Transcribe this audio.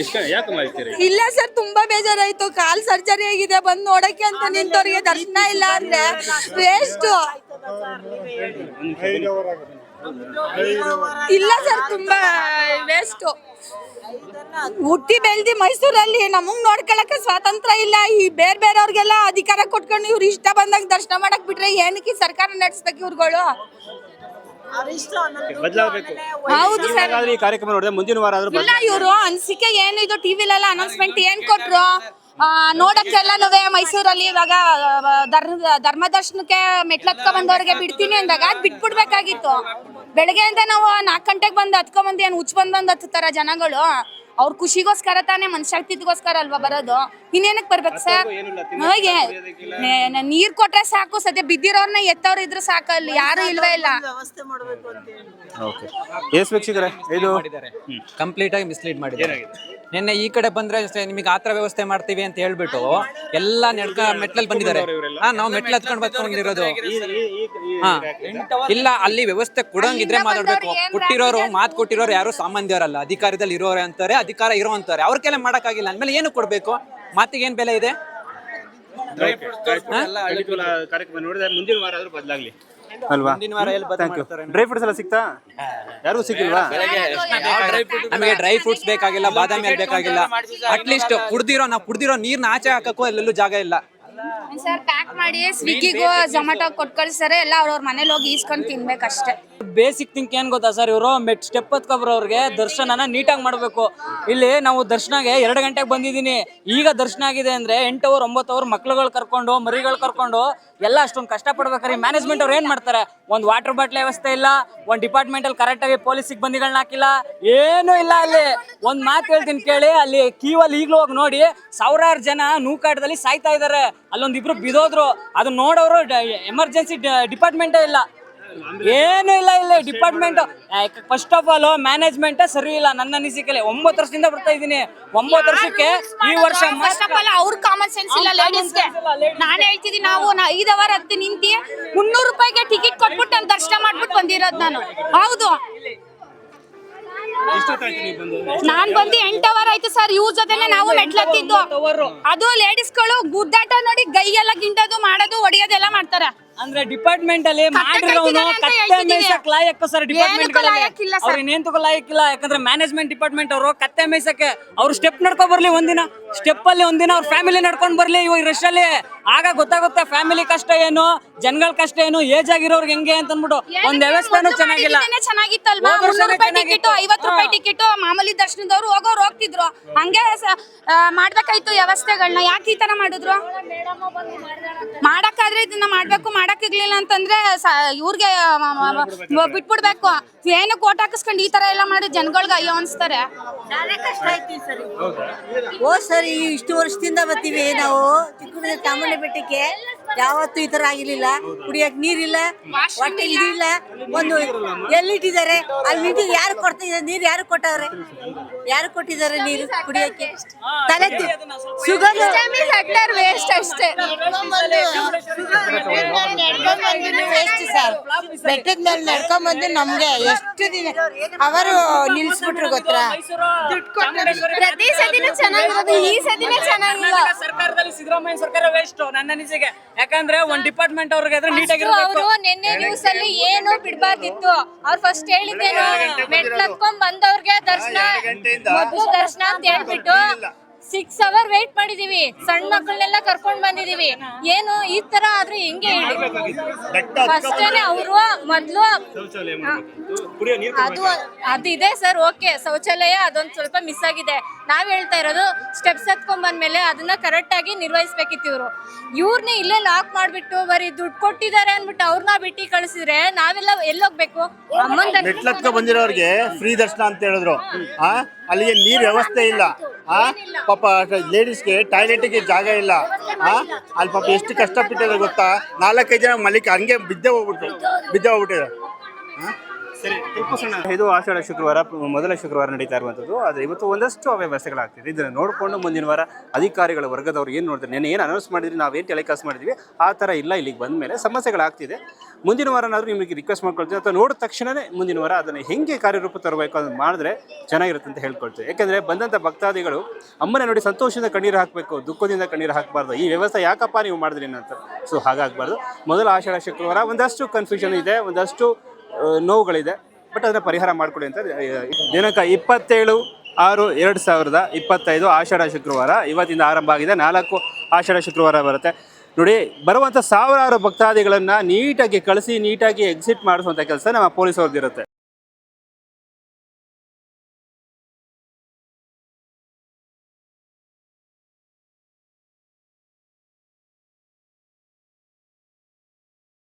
ಎಷ್ಟು ಯಾಕೆ ಮಾಡ್ತೀರಿ ಇಲ್ಲ ಸರ್ ತುಂಬಾ ಬೇಜಾರಾಯ್ತು. ಕಾಲ್ ಸರ್ಜರಿ ಆಗಿದೆ ಬಂದ್ ನೋಡಕ್ಕೆ ಅಂತ ನಿಂತವ್ರಿಗೆ ದರ್ಶನ ಇಲ್ಲ ಅಂದ್ರೆ ವೇಸ್ಟ್ ಇಲ್ಲ ಸರ್ ತುಂಬಾ ವೇಸ್ಟ್ ಹುಟ್ಟಿ ಬೆಳ್ದಿ ಮೈಸೂರಲ್ಲಿ ನಮಗ್ ನೋಡ್ಕೊಳಕ್ಕೆ ಸ್ವಾತಂತ್ರ್ಯ ಇಲ್ಲ. ಈ ಬೇರೆ ಬೇರೆಯವ್ರಿಗೆಲ್ಲ ಅಧಿಕಾರ ಕೊಟ್ಕೊಂಡು ಇವ್ರು ಇಷ್ಟ ಬಂದಾಗ ದರ್ಶನ ಮಾಡಕ್ ಬಿಟ್ರೆ ಏನಕ್ಕೆ ಸರ್ಕಾರ ನಡೆಸ್ಬೇಕು ಇವ್ರುಗಳು? ಬದಲಾಗಬೇಕು. ಹೌದು ಸರ್. ಈ ಕಾರ್ಯಕ್ರಮ ನೋಡಿದ್ರೆ ಮುಂದಿನ ವಾರ ಆದ್ರೂ ಇಲ್ಲ ಇವರು ಅನ್ಸಿಕೆ ಏನು ಇದು ಟಿವಿಲೆಲ್ಲ ಅನೌನ್ಸ್ಮೆಂಟ್ ಏನ್ ಕೊಟ್ರು? ಆ, ನೋಡಕ್ಕೆಲ್ಲನೂ ಮೈಸೂರಲ್ಲಿ ಇವಾಗ ಆ, ಧರ್ಮ ಧರ್ಮ ದರ್ಶನಕ್ಕೆ ಮೆಟ್ಲತ್ಕ ಬಂದವ್ರಿಗೆ ಬಿಡ್ತೀನಿ ಅಂದಾಗ ಅದ್ ಬಿಟ್ಬಿಡ್ಬೇಕಾಗಿತ್ತು. ಬೆಳಗ್ಗೆಯಿಂದ ನಾವು ನಾಲ್ಕು ಗಂಟೆಗೆ ಬಂದು ಹತ್ಕೊಂಡ್ ಬಂದು ಏನು ಹುಚ್ಚ ಬಂದ್ ಬಂದು ಹತ್ತಾರ ಜನಗಳು? ಅವ್ರ ಖುಷಿಗೋಸ್ಕರ ತಾನೇ ಮನುಷ್ಯಾಗ್ತಿಗೋಸ್ಕರ ಅಲ್ವಾ ಬರೋದು? ಇನ್ನೇನಕ್ ಬರ್ಬೇಕು ಸರ್? ಹೋಗಿ. ನೀರ್ ಕೊಟ್ರೆ ಸಾಕು ಸದ್ಯ ಬಿದ್ದಿರೋರ್ನ ಎತ್ತವ್ರ ಇದ್ರೆ ಸಾಕು ಅಲ್ಲಿ ಯಾರು ಇಲ್ವೇ ಇಲ್ಲ. ಓಕೆ. ಎಸ್ ವೀಕ್ಷಕರೇ ಇದು ಕಂಪ್ಲೀಟ್ ಆಗಿ ಮಿಸ್ಲೀಡ್ ಮಾಡಿದ್ದಾರೆ. ನಿನ್ನೆ ಈ ಕಡೆ ಬಂದ್ರೆ ನಿಮಗೆ ಆತರ ವ್ಯವಸ್ಥೆ ಮಾಡ್ತೀವಿ ಅಂತ ಹೇಳ್ಬಿಟ್ಟು ಎಲ್ಲ ನಡ್ಕ ಮೆಟ್ಲಲ್ಲಿ ಬಂದಿದ್ದಾರೆ. ಹಾ ನಾವು ಮೆಟ್ಲ್ ಹತ್ಕೊಂಡು ಬರ್ತಿರೋದು ಹಾ. ಇಲ್ಲ ಅಲ್ಲಿ ವ್ಯವಸ್ಥೆ ಕೊಡಂಗಿದ್ರೆ ಮಾತಾಡ್ಬೇಕು. ಕೊಟ್ಟಿರೋರು ಮಾತು ಕೊಟ್ಟಿರೋರು ಯಾರು ಸಾಮಾನ್ಯರಲ್ಲ ಅಧಿಕಾರದಲ್ಲಿ ಇರೋರೆ ಅಂತಾರೆ ಅಧಿಕಾರ ಇರೋ ಅಂತಾರೆ ಅವ್ರ ಕೆಲ ಮಾಡಕ್ಕಾಗಿಲ್ಲ. ಅಂದ್ಮೇಲೆ ಏನು ಕೊಡ್ಬೇಕು? ಮಾತಿಗೆ ಏನ್ ಬೆಲೆ ಇದೆ? ಕಾರ್ಯಕ್ರಮ ನೋಡಿದ್ರೆ ಮುಂದಿನ ವಾರ ಆದ್ರೂ ಬದಲಾಗ್ಲಿ. ಅಲ್ವಾ? ಮುಂದಿನ ವಾರ ಎಲ್ಲಿ ಥ್ಯಾಂಕ್ ಯು ಡ್ರೈ ಫ್ರೂಟ್ಸ್ ಎಲ್ಲ ಸಿಗ್ತಾ ಯಾರಿಗೂ ಸಿಕ್ಕಿಲ್ವಾ? ನಮಗೆ ಡ್ರೈ ಫ್ರೂಟ್ಸ್ ಬೇಕಾಗಿಲ್ಲ ಬಾದಾಮಿ ಹಾಲು ಬೇಕಾಗಿಲ್ಲ ಅಟ್ಲೀಸ್ಟ್ ಕುಡ್ದಿರೋ ನಾವು ಕುಡ್ದಿರೋ ನೀರ್ನ ಆಚೆ ಹಾಕಕ್ಕೂ ಎಲ್ಲೆಲ್ಲೂ ಜಾಗ ಇಲ್ಲ. ಸರ್ ಪ್ಯಾಕ್ ಮಾಡಿ ಸ್ವಿಗ್ಗಿಗೂ ಝೊಮ್ಯಾಟೋ ಕೊಟ್ಟು ಕಳಿಸ್ತಾರೆ. ಎಲ್ಲ ಅವ್ರವ್ರ ಮನೇಲಿ ಹೋಗಿ ಈಸ್ಕೊಂಡು ತಿನ್ಬೇಕಷ್ಟೇ. ಬೇಸಿಕ್ ಥಿಂಕ್ ಏನ್ ಗೊತ್ತಾ ಸರ್ ಇವರು? ಮೆಟ್ ಸ್ಟೆಪ್ ಹತ್ಕೊಬ್ರವ್ರಿಗೆ ದರ್ಶನನ ನೀಟಾಗಿ ಮಾಡಬೇಕು. ಇಲ್ಲಿ ನಾವು ದರ್ಶನಗೆ ಎರಡು ಗಂಟೆಗೆ ಬಂದಿದ್ದೀನಿ ಈಗ ದರ್ಶನ ಆಗಿದೆ ಅಂದ್ರೆ ಎಂಟು ಅವರ್ ಒಂಬತ್ತು ಅವರ್ ಮಕ್ಳುಗಳು ಕರ್ಕೊಂಡು ಮರಿಗಳು ಕರ್ಕೊಂಡು ಎಲ್ಲ ಅಷ್ಟೊಂದು ಕಷ್ಟ ಪಡ್ಬೇಕಾರೆ ಮ್ಯಾನೇಜ್ಮೆಂಟ್ ಅವ್ರು ಏನ್ ಮಾಡ್ತಾರೆ? ಒಂದು ವಾಟರ್ ಬಾಟ್ಲ್ ವ್ಯವಸ್ಥೆ ಇಲ್ಲ ಒಂದು ಡಿಪಾರ್ಟ್ಮೆಂಟ್ ಅಲ್ಲಿ ಕರೆಕ್ಟ್ ಆಗಿ ಪೊಲೀಸ್ ಸಿಬ್ಬಂದಿಗಳನ್ನ ಹಾಕಿಲ್ಲ. ಏನೂ ಇಲ್ಲ ಅಲ್ಲಿ. ಒಂದ್ ಮಾತು ಹೇಳ್ತೀನಿ ಕೇಳಿ ಅಲ್ಲಿ ಕೀವಲ್ಲಿ ಈಗಲೂ ಹೋಗಿ ನೋಡಿ ಸಾವಿರಾರು ಜನ ನೂಕಾಟದಲ್ಲಿ ಸಾಯ್ತಾ ಇದ್ದಾರೆ ಅಲ್ಲೊಂದಿಬ್ರು ಬಿದೋದ್ರು. ಅದನ್ನ ನೋಡೋರು ಎಮರ್ಜೆನ್ಸಿ ಡಿಪಾರ್ಟ್ಮೆಂಟೇ ಇಲ್ಲ. ಏನು ಇಲ್ಲ ಇಲ್ಲ department first of all management ಸರಿ ಇಲ್ಲ. ನನ್ನ ಅನಿಸಿಕೆಲೆ ಒಂಬತ್ತು ವರ್ಷದಿಂದ ಬರ್ತಾ ಇದ್ದೀನಿ. ಒಂಬತ್ತು ವರ್ಷಕ್ಕೆ ಈ ವರ್ಷ ಫಸ್ಟ್ ಆಫ್ ಆಲ್ ಅವ್ರ ಕಾಮನ್ ಸೆನ್ಸ್ ಇಲ್ಲ ಲೇಡೀಸ್ಗೆ ನಾನು ಹೇಳ್ತಿದ್ದೀನಿ ನಾವು ನಾ ಐದು ಅವರ್ ಹತ್ತಿ ನಿಂತಿ ಮುನ್ನೂರು ರೂಪಾಯಿಗೆ ಟಿಕೆಟ್ ಕೊಟ್ಬಿಟ್ಟು ನಾನು ದರ್ಶನ ಮಾಡ್ಬಿಟ್ಟು ಬಂದಿರೋದು ನಾನು. ಹೌದು. ನಾನ್ ಬಂದು ಎಂಟ್ ಅವರ್ ಆಯ್ತು ಸರ್ ಇವ್ರ ಜೊತೆನೆ ನಾವು ಮೆಟ್ಲತ್ತಿದ್ದು. ಅದು ಲೇಡೀಸ್ಗಳು ಗುದ್ದಾಟ ನೋಡಿ ಗೈ ಎಲ್ಲ ಗಿಂಡೋದು ಮಾಡೋದು ಹೊಡಿಯೋದೆಲ್ಲ ಮಾಡ್ತಾರೆ. ಅಂದ್ರೆ ಡಿಪಾರ್ಟ್ಮೆಂಟ್ ಅಲ್ಲಿ ಮಾಡಿರೋನು ಕತ್ತೆ. ಮೇಯ್ಸಕ್ ಲಾಯಕ್ ಸರ್ ಡಿಪಾರ್ಟ್ಮೆಂಟ್ ಅವ್ರು ಇನ್ನೇನ್ ತಗೋ ಲಾಯಕ್ಕಿಲ್ಲ ಯಾಕಂದ್ರೆ ಮ್ಯಾನೇಜ್ಮೆಂಟ್ ಡಿಪಾರ್ಟ್ಮೆಂಟ್ ಅವರು ಕತ್ತೆ ಮೇಯ್ಸಕ್ಕೆ ಅವ್ರು ಸ್ಟೆಪ್ ನಡ್ಕೊ ಬರ್ಲಿ ಒಂದಿನ. ಸ್ಟೆಪ್ ಅಲ್ಲಿ ಒಂದಿನ ಅವ್ರ ಫ್ಯಾಮಿಲಿ ನಡ್ಕೊಂಡ್ ಬರ್ಲಿ. ಇವಾಗ ರಶ್ ಅಲ್ಲಿ ಆಗ ಗೊತ್ತಾಗುತ್ತೆ ಫ್ಯಾಮಿಲಿ ಕಷ್ಟ ಏನು ಜನಗಳ ಕಷ್ಟ ಏನು ಏಜ್ ಆಗಿರೋರ್ಗೆ ಹೆಂಗೆ ಅಂತ ಅನ್ಬಿಟ್ಟು ಒಂದ್ ವ್ಯವಸ್ಥೆನೂ ಚೆನ್ನಾಗಿಲ್ಲ. ಚೆನ್ನಾಗಿತ್ತಲ್ವಾ? ಟಿಕೆಟ್. ಐವತ್ತು ರೂಪಾಯಿ ಟಿಕೆಟ್ ಮಾಮೂಲಿ ದರ್ಶನದವ್ರು ಹೋಗೋರು ಹೋಗ್ತಿದ್ರು. ಹಂಗೆ ಮಾಡ್ಬೇಕಾಯ್ತು ವ್ಯವಸ್ಥೆಗಳನ್ನ ಯಾಕೆ ಈ ತರ ಮಾಡಿದ್ರು? ಮಾಡಕ್ಕಾದ್ರೆ ಇದನ್ನ ಮಾಡ್ಬೇಕು ಮಾಡಕ್ಕಿರ್ಲಿಲ್ಲ ಅಂತಂದ್ರೆ ಸ- ಇವ್ರಿಗೆ ಬಿಟ್ಬಿಡ್ಬೇಕು. ಏನು ಕೋಟ್ ಹಾಕಿಸ್ಕೊಂಡು ಈ ತರ ಎಲ್ಲ ಮಾಡಿ ಜನಗಳ್ಗೆ ಅಯ್ಯೋ ಅನ್ಸ್ತಾರೆ. ಓ ಸರಿ ಇಷ್ಟು ವರ್ಷದಿಂದ ಬರ್ತೀವಿ ನಾವು. ಚಿಕ್ಕಮಂಗ್ಳೂರು ಚಾಮುಂಡಿ ಬೆಟ್ಟಕ್ಕೆ. ಯಾವತ್ತೂ ಈ ತರ ಆಗಿರ್ಲಿಲ್ಲ. ಕುಡಿಯಕ್ ನೀರಿಲ್ಲ ಹೊಟ್ಟೆ ಇದಿಲ್ಲ. ಒಂದು ಎಲ್ಲಿಟ್ಟಿದ್ದಾರೆ? ಅಲ್ಲಿ ನಿಂತು ಯಾರು ಕೊಡ್ತಾ ಇದ್ದಾರೆ ನೀರು ಯಾರು ಕೊಟ್ಟವ್ರೆ? ಯಾರು ಕೊಟ್ಟಿದ್ದಾರೆ ನೀರು ಕುಡಿಯಕ್ಕೆ? ತಲೆ ಶುಗರ್ ವೇಸ್ಟ್ ಅಷ್ಟೇ. Waste sir. ಬೆಟ್ಟದ ಮೇಲೆ ನಡ್ಕೊಂಡ್ ಬಂದು ನಮ್ಗೆ ಎಷ್ಟು ದಿನ ಅವರು ನಿಲ್ಸ್ಬಿಟ್ರು ಗೊತ್ತಾ? ಪ್ರತಿ ಸತಿನೂ ಚೆನ್ನಾಗಿರೋದು ಈ ಸದಿನ ಚೆನ್ನಾಗಿಲ್ಲ. ಸರ್ಕಾರದಲ್ಲಿ ಸಿದ್ದರಾಮಯ್ಯ ಸರ್ಕಾರ ವೇಸ್ಟ್ ನನ್ನ ಅನಿಸಿಕೆ. ಯಾಕಂದ್ರೆ ಒಂದ್ ಡಿಪಾರ್ಟ್ಮೆಂಟ್ ಅವ್ರಿಗೆ ಅದ್ರ ನೀಟಾಗಿರ್ಬೇಕು ಅವರು ನಿನ್ನೆ ನ್ಯೂಸ್ ಅಲ್ಲಿ ಏನು ಬಿಡ್ಬಾರ್ದಿತ್ತು. ಅವ್ರು ಫಸ್ಟ್ ಹೇಳಿದ್ದೇನು ಮೆಟ್ಲ್ ಹತ್ಕೊಂಡ್ ಬಂದವ್ರಿಗೆ ದರ್ಶನ ಮೊದ್ಲು ದರ್ಶನ ಅಂತ ಹೇಳ್ಬಿಟ್ಟು ಸಿಕ್ಸ್ ಅವರ್ ವೇಟ್ ಮಾಡಿದೀವಿ. ಸಣ್ಣ ಮಕ್ಕಳನ್ನೆಲ್ಲ ಕರ್ಕೊಂಡ್ ಬಂದಿದೀವಿ. ಏನು ಈ ತರ ಆದ್ರೆ ಹೆಂಗೆ ಹೇಳಿ? ಫಸ್ಟೇನೆ ಅವರು ಮೊದ್ಲು ಅದು ಅದಿದೆ ಸರ್ ಓಕೆ. ಶೌಚಾಲಯ ಅದೊಂದು ಸ್ವಲ್ಪ ಮಿಸ್ ಆಗಿದೆ. ನಾವ್ ಹೇಳ್ತಾ ಇರೋದು ಸ್ಟೆಪ್ಸ್ ಹತ್ಕೊಂಡ್ ಬಂದ್ಮೇಲೆ ಅದನ್ನ ಕರೆಕ್ಟ್ ಆಗಿ ನಿರ್ವಹಿಸ್ಬೇಕಿತ್ತು ಇವರು. ಇವ್ರನ್ನೇ ಇಲ್ಲೇ ಲಾಕ್ ಮಾಡ್ಬಿಟ್ಟು ಬರೀ ದುಡ್ಡು ಕೊಟ್ಟಿದ್ದಾರೆ ಅನ್ಬಿಟ್ಟು ಅವ್ರನ್ನ ಬಿಟ್ಟು ಕಳಿಸಿದ್ರೆ ನಾವೆಲ್ಲ ಎಲ್ಲೋಗ್ಬೇಕು ಅಮ್ಮನ ಬಂದಿರೋರಿಗೆ ಫ್ರೀ ದರ್ಶನ ಅಂತ ಹೇಳಿದ್ರು. ಅಲ್ಲಿಗೆ ನೀರ್ ವ್ಯವಸ್ಥೆ ಇಲ್ಲ. ಆ? ಪಾಪ ಲೇಡೀಸ್ಗೆ ಟಾಯ್ಲೆಟ್ಗೆ ಜಾಗ ಇಲ್ಲ. ಆ? ಅಲ್ಲಿ ಪಾಪ ಎಷ್ಟು ಕಷ್ಟಪಟ್ಟಿದೆ ಗೊತ್ತಾ? ನಾಲ್ಕೈದು ಜನ ಮಲಿಕ ಹಂಗೆ ಬಿದ್ದೆ ಹೋಗ್ಬಿಟ್ಟು ಬಿದ್ದೆ ಹೋಗ್ಬಿಟ್ಟಿದ್ರು ಇದು ಆಷಾಢ ಶುಕ್ರವಾರ, ಮೊದಲ ಶುಕ್ರವಾರ ನಡೀತಾ ಇರುವಂಥದ್ದು. ಆದರೆ ಇವತ್ತು ಒಂದಷ್ಟು ಅವ್ಯವಸ್ಥೆಗಳಾಗ್ತಿದೆ. ಇದನ್ನು ನೋಡಿಕೊಂಡು ಮುಂದಿನ ವಾರ ಅಧಿಕಾರಿಗಳ ವರ್ಗದವ್ರು ಏನು ನೋಡ್ತಾರೆ? ನೆನೆ ಏನು ಅನೌನ್ಸ್ ಮಾಡಿದ್ರಿ? ನಾವೇನು ಟೆಲಿಕಾಸ್ಟ್ ಮಾಡಿದ್ವಿ? ಆ ಥರ ಇಲ್ಲ ಇಲ್ಲಿಗೆ ಬಂದ ಮೇಲೆ ಸಮಸ್ಯೆಗಳಾಗ್ತಿದೆ. ಮುಂದಿನ ವಾರನಾದರೂ ನಿಮಗೆ ರಿಕ್ವೆಸ್ಟ್ ಮಾಡ್ಕೊಳ್ತೀವಿ ಅಥವಾ ನೋಡಿದ ತಕ್ಷಣವೇ ಮುಂದಿನ ವಾರ ಅದನ್ನು ಹೆಂಗೆ ಕಾರ್ಯರೂಪ ತರಬೇಕು ಅದನ್ನು ಮಾಡಿದ್ರೆ ಚೆನ್ನಾಗಿರುತ್ತೆ ಅಂತ ಹೇಳ್ಕೊಳ್ತೀವಿ ಯಾಕೆಂದರೆ ಬಂದಂಥ ಭಕ್ತಾದಿಗಳು ಅಮ್ಮನ ನೋಡಿ ಸಂತೋಷದಿಂದ ಕಣ್ಣೀರು ಹಾಕಬೇಕು, ದುಃಖದಿಂದ ಕಣ್ಣೀರು ಹಾಕಬಾರ್ದು. ಈ ವ್ಯವಸ್ಥೆ ಯಾಕಪ್ಪ ನೀವು ಮಾಡಿದ್ರಿ ಏನಂತ ಸೊ ಹಾಗಾಗಬಾರ್ದು. ಮೊದಲ ಆಷಾಢ ಶುಕ್ರವಾರ ಒಂದಷ್ಟು ಕನ್ಫ್ಯೂಷನ್ ಇದೆ, ಒಂದಷ್ಟು ನೋವುಗಳಿದೆ. ಬಟ್ ಅದನ್ನ ಪರಿಹಾರ ಮಾಡಿಕೊಡಿ ಅಂತ ದಿನಾಂಕ ಇಪ್ಪತ್ತೇಳು ಆರು ಎರಡು ಸಾವಿರದ ಇಪ್ಪತ್ತೈದು ಆಷಾಢ ಶುಕ್ರವಾರ. ಇವತ್ತಿಂದ ಆರಂಭ ಆಗಿದೆ. ನಾಲ್ಕು ಆಷಾಢ ಶುಕ್ರವಾರ ಬರುತ್ತೆ. ನೋಡಿ ಬರುವಂಥ ಸಾವಿರಾರು ಭಕ್ತಾದಿಗಳನ್ನು ನೀಟಾಗಿ ಕಳಿಸಿ, ನೀಟಾಗಿ ಎಕ್ಸಿಟ್ ಮಾಡಿಸುವಂಥ ಕೆಲಸ ನಮ್ಮ ಪೊಲೀಸವ್ರದ್ದು ಇರುತ್ತೆ